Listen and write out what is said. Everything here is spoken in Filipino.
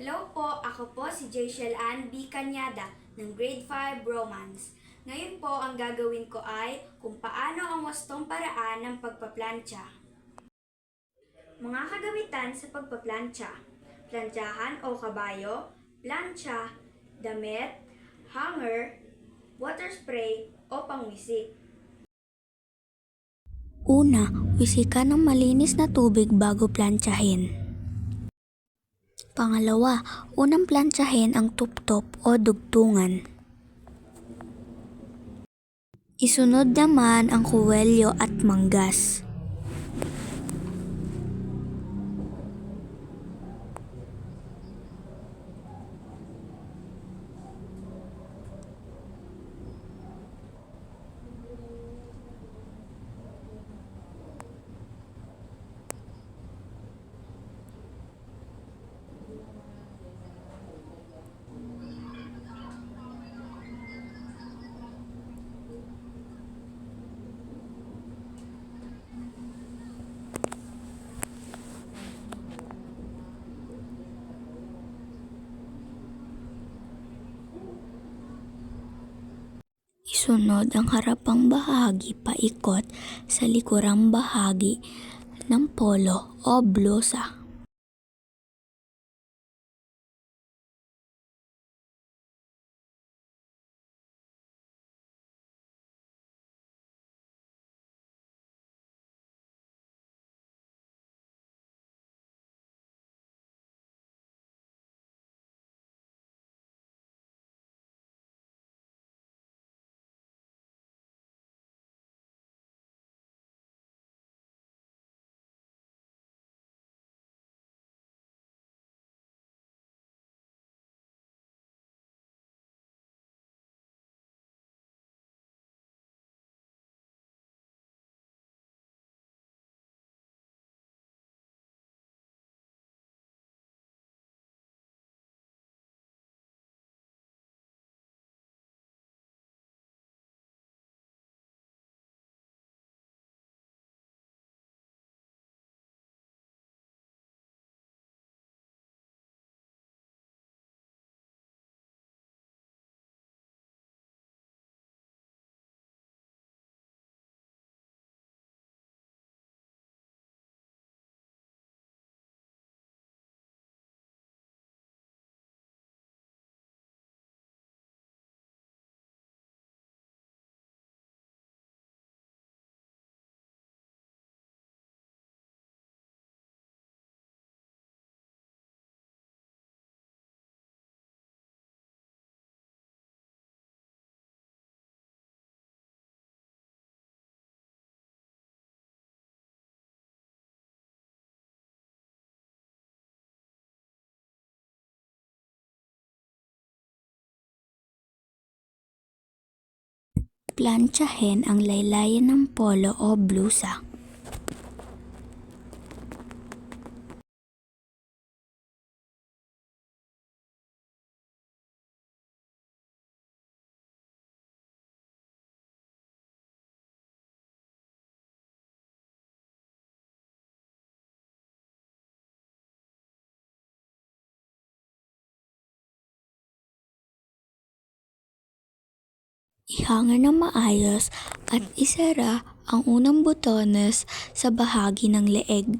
Hello po, ako po si Jayshel Ann B. Kanyada ng Grade 5 Romance. Ngayon po, ang gagawin ko ay kung paano ang wastong paraan ng pagpaplantsa. Mga kagamitan sa pagpaplantsa. Plantsahan o kabayo, plantsa, damit, hanger, water spray o pangwisik. Una, wisikan ng malinis na tubig bago plantsahin. Pangalawa, unang plantsahin ang tuptop o dugtungan. Isunod naman ang kuwelyo at manggas. Isunod ang harapang bahagi paikot sa likurang bahagi ng polo o blusa. Plantsahin ang laylayan ng polo o blusa. Ihanga ng maayos at isara ang unang butones sa bahagi ng leeg.